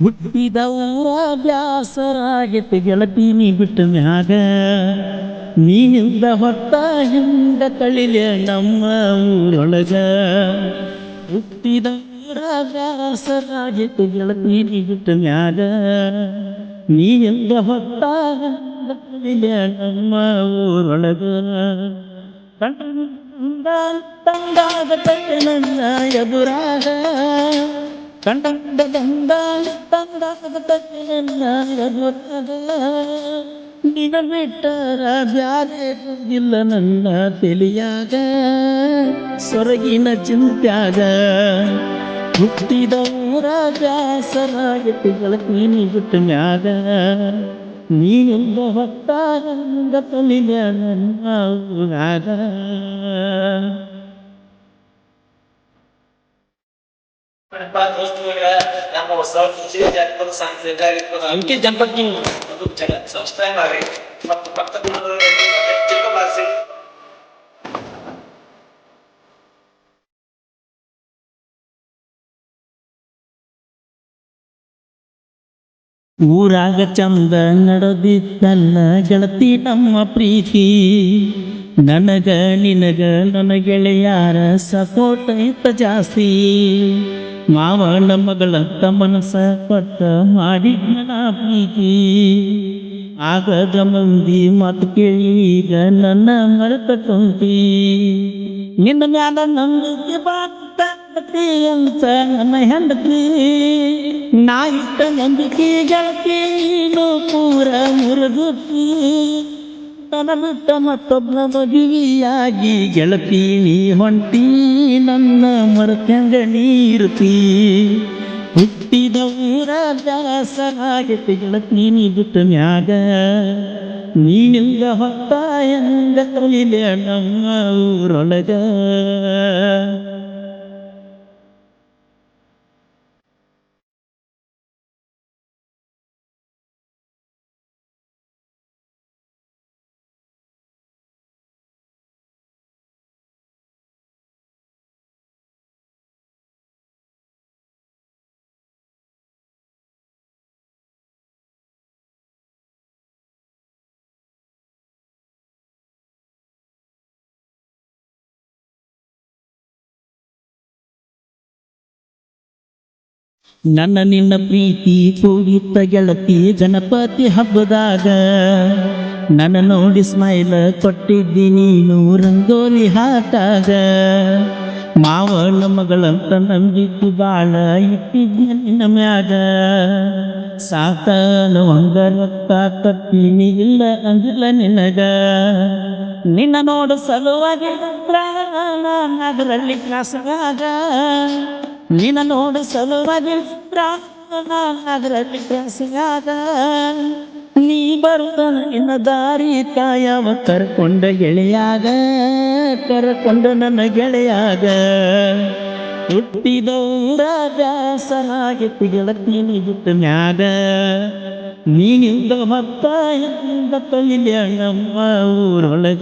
ಹುಟ್ಟಿದ ಊರ ಬ್ಯಾಸರಾಗೆತಿ ಗೆಳತಿ ನೀ ಬಿಟ್ಟ ಮ್ಯಾಗ ನೀನಿಂದ ಹೊತ್ತ ಹಿಂದ ಕಳಿಲೆ ನಮ್ಮ ಊರೊಳಗ ಹುಟ್ಟಿದ ಊರ ಬ್ಯಾಸರಾಗೆತಿ ಗೆಳತಿ ನೀ ಬಿಟ್ಟ ಮ್ಯಾಗ ನೀನಿಂದ ಹೊತ್ತ ಹಿಂದ ಕಳಿಲೆ ನಮ್ಮ ಊರೊಳಗ ಕಂಡ ತಂದಾಗ ನನ್ನ ಎದುರಾಗ ಕಂಡ ತಂದ ತಂದಾಗ ನನ್ನ ಎದುರಾಗ ನಿನ ಬಿಟ್ಟರ ಬ್ಯಾರೆ ಇಲ್ಲ ನನ್ನ ತಲೆಯಾಗ ಸೊರಗಿನ ಚಿಂತ್ಯಾಗ ಹುಟ್ಟಿದ ಊರ ಬ್ಯಾಸರಾಗಿತ್ತು ಗೆಳತೀನಿ ಬಿಟ್ಟ ಮ್ಯಾಗ ನೀನಿಂದ ಹೊತ್ತ ಹಂಗ ತಲಿದ ನನ್ನ ಊರಾಗ ಅಂಕಿ ಜನಪದ ಊರಾಗ ಚಂದ ನಡೆದಿದ್ದಲ್ಲ ಗೆಳತಿ ನಮ್ಮ ಪ್ರೀತಿ. ನನಗ, ನಿನಗ, ನನ್ನ ಗೆಳೆಯಾರ ಸಪೋರ್ಟ್ ಇತ್ತ ಜಾಸ್ತಿ. ಮಾವನ ಮಗಳಂತ ತಮ್ಮನ ಕೊಟ್ಟ ಮಾಡಿ ನನ್ನ ಪ್ರೀತಿ. ಆಗದ ಮಂದಿ ಮಾತು ಕೇಳಿ ಈಗ ನನ್ನ ಮರೆತ ಕುಂತಿ. ನಿನ್ನ ಮ್ಯಾಲ ನಂಬಿಕೆ ಬಾತಿ ಅಂತ ನನ್ನ ಹೆಂಡತಿ. ನಾ ಇಷ್ಟ ನಂಬಿಕೆ ಗೆಳತಿ ಪೂರ ಮುರುಗುತ್ತಿ. ಮತ್ತೊಬ್ಬನ ಮದುವೆಯಾಗಿ ಗೆಳತಿ ನೀ ಹೊಂಟಿ ನನ್ನ ಮರತ್ಯಂಗ ನೀರುತಿ ಹುಟ್ಟಿದ ಊರ ದಾಸರಾಗೈತಿ ಗೆಳತಿ ನೀ ಬಿಟ್ಟ ಮ್ಯಾಗ ನೀನಿಂದ ತೊಯಿಲೆ ನಮ್ಮ ಊರೊಳಗ ನನ್ನ ನಿನ್ನ ಪ್ರೀತಿ ಕೂಗಿತ್ತ ಗೆಳತಿ ಗಣಪತಿ ಹಬ್ಬದಾಗ ನನ್ನ ನೋಡಿ ಸ್ಮೈಲ ಕೊಟ್ಟಿದ್ದಿ ನೀನು ರಂಗೋಲಿ ಹಾಟಾಗ. ಮಾವನ ಮಗಳಂತ ನಂಬಿದ್ದು ಬಾಳ ಇಟ್ಟಿದ್ದ ನಿನ್ನ ಮ್ಯಾಗ. ಸಾಕನು ಹಂಗ ರೊಕ್ಕ ತಪ್ಪಿನಿ ಇಲ್ಲ ಅಂದಿಲ್ಲ ನಿನಗ. ನಿನ್ನ ನೋಡು ಸಲುವಾಗಿ ಅದರಲ್ಲಿ ಕಾಸಾಗ ನಿನ್ನ ನೋಡ ಸಲುವಾಗಿ ಅದರಲ್ಲಿ ಕಾಸಾಗ ನೀ ಬರುತ್ತ ನಿನ್ನ ದಾರಿ ಕಾಯವ ಕರ್ಕೊಂಡ ಗೆಳೆಯಾಗ ಕರ್ಕೊಂಡ ನನ್ನ ಗೆಳೆಯಾಗ ಹುಟ್ಟಿದೌರ ವ್ಯಾಸನಾಗಿ ತಿಳ ಬಿಟ್ಟ ಮ್ಯಾಗ ನೀನಿಂದ ಮತ್ತ ಎಂದ ತೊಯಿಲೆ ನಮ್ಮ ಊರೊಳಗ.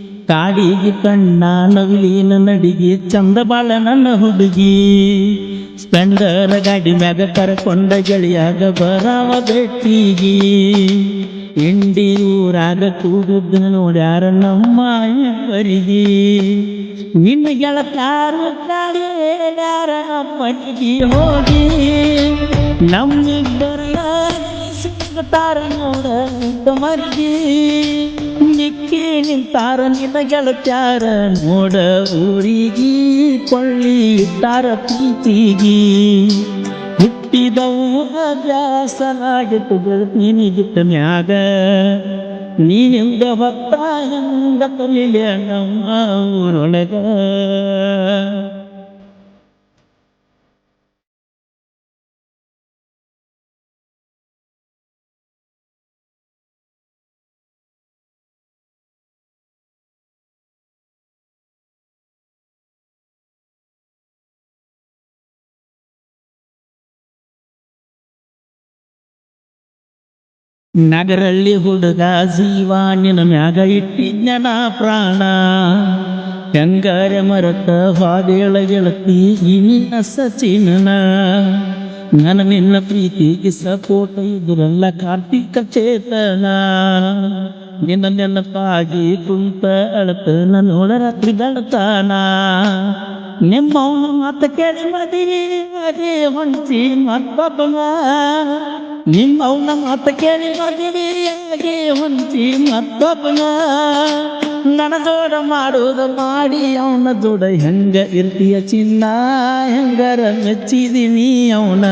ಕಾಡಿಗೆ ಕಣ್ಣ ನವಿಲಿನ ನಡಿಗೆ ಚಂದ ಬಾಳ ನನ್ನ ಹುಡುಗಿ. ಸ್ಪೆಂಡರ್ ಗಾಡಿ ಮ್ಯಾಗ ಕರ್ಕೊಂಡ ಗೆಳೆಯಾಗ ಬರಾವ ಭೇಟಿಗಿ. ಇಂಡಿ ಊರಾಗ ಕೂಗುದ ನೋಡ್ಯಾರ ನಮ್ಮ ಬರಿಗಿ ನಿನ್ನ ಗೆಳತಾರು ಯಾರ ಮನೆಗೆ ಹೋಗಿ. ನಮ್ಮಿಬ್ಬರ ಸಿಗ್ತಾರ ನೋಡ ಮರ್ಗಿ ನಿಕ್ಕಿ ನಿಂತಾರ ನಿನ್ನ ಗೆಳತ್ಯಾರ ನೋಡ ಊರಿಗಿ ಕೊಳ್ಳಿ ಇಟ್ಟಾರ ಪ್ರೀತಿಗಿ ಹುಟ್ಟಿದವು ಬ್ಯಾಸರಾಗಿತ್ತು ನೀನಿ ಬಿಟ್ಟ ಮ್ಯಾಗ ನೀನಿಂದ ಹೊತ್ತ ಹೆಂಗ ತೊಲಿಲೆ ನಮ್ಮ ಊರೊಳಗ ನಗರಳ್ಳಿ ಹುಡುಗ ಜೀವ ನಿನ್ನ ಮ್ಯಾಗ ಇಟ್ಟಿದ್ನ ಪ್ರಾಣ. ಹೆಂಗಾರ ಮರತ ಹಾದೇಳ ಗೆಳತಿ ನಿನ್ನ ಸಚಿನನ. ನನ್ನ ನಿನ್ನ ಪ್ರೀತಿಗೆ ಸಪೋಟ ಇದ್ರಲ್ಲ ಕಾರ್ತಿಕ ಚೇತನ. ನಿನ್ನ ನೆನಪಾಗಿ ಕುಂತ ಅಳತ ನೋಡ ರಾತ್ರಿ ದಳತಾನ ನಿಮ್ಮ ಮಾತ ಕೇಳಿ ಮದುವೆ ಹೊಂಚಿ ಮತ್ತೊಬ್ಬನ ನಿಮ್ಮ ಅವನ ಮಾತು ಕೇಳಿ ಮದುವೆಯಾಗಿ ಹೊಂತಿ ಮತ್ತೊಬ್ಬನ ನನ್ನ ದೂರ ಮಾಡುವುದು ಮಾಡಿ ಅವನ ದೂಡ ಹೆಂಗ ಇರ್ತೀಯ ಚಿನ್ನ? ಹೆಂಗರ ಮೆಚ್ಚಿದೀನಿ ಅವನ?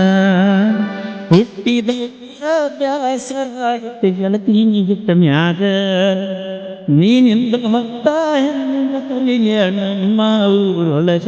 ಹುಟ್ಟಿದ ಗೆಳತಿ ಮ್ಯಾಗ. ನೀನಿಂದ ಮತ್ತ ಹೆಂಗ ಕಲಿಯ ನಮ್ಮ ಊರೊಳಗ?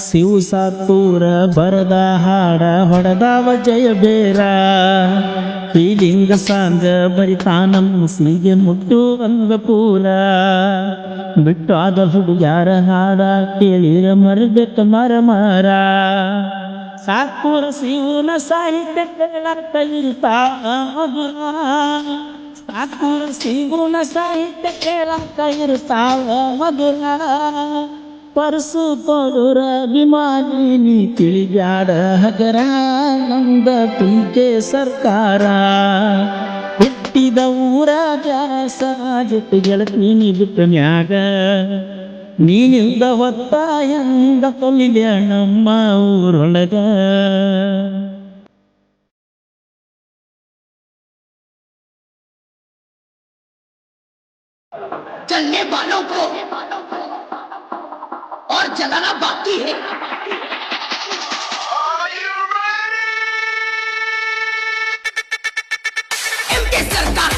ಶಿವ ಸಾತ್ತೂರ ಬರದ ಹಾಡ ಹೊಡೆದವ ಜಯ ಬೇರ ಫೀಲಿಂಗ ಸಾಂಗ ಬರಿತಾನ ಮುಸ್ಲಿಗೆ ಮುಟ್ಟು ಅಂಗ ಪೂರ ಬಿಟ್ಟು ಆದ ಹುಡುಗ್ಯಾರ ಹಾಡ ಕೇಳಿರ ಮರಬೇಕ ಮರ ಮರ ಸಾತ್ಪುರ ಶಿವನ ಸಾಹಿತ್ಯ ಕೇಳತ್ತ ಇರ್ತಾವ ಸಾತ್ಪುರ ಶಿವನ ಸಾಹಿತ್ಯ ಕೇಳತ್ತ ಇರ್ತಾವ ಮಧುರ ಪರಸು ಕೊಡುರ ಅಭಿಮಾನಿ ನೀ ತಿಳಿಬ್ಯಾಡ ಹಗರ ನಮ್ದ ಟೀಕೆ ಸರ್ಕಾರ ಹುಟ್ಟಿದ ಊರ ಜಾಸ ಜೊತೆ ಗೆಳತಿ ನೀ ಬಿಟ್ಟ ಮ್ಯಾಗ ನೀನಿಂದ ಹೊತ್ತ ಎಂದ ಕೊಲ್ಲಿದೆ ನಮ್ಮ ಊರೊಳಗ चलने वालों को और जलाना बाकी है। सरकार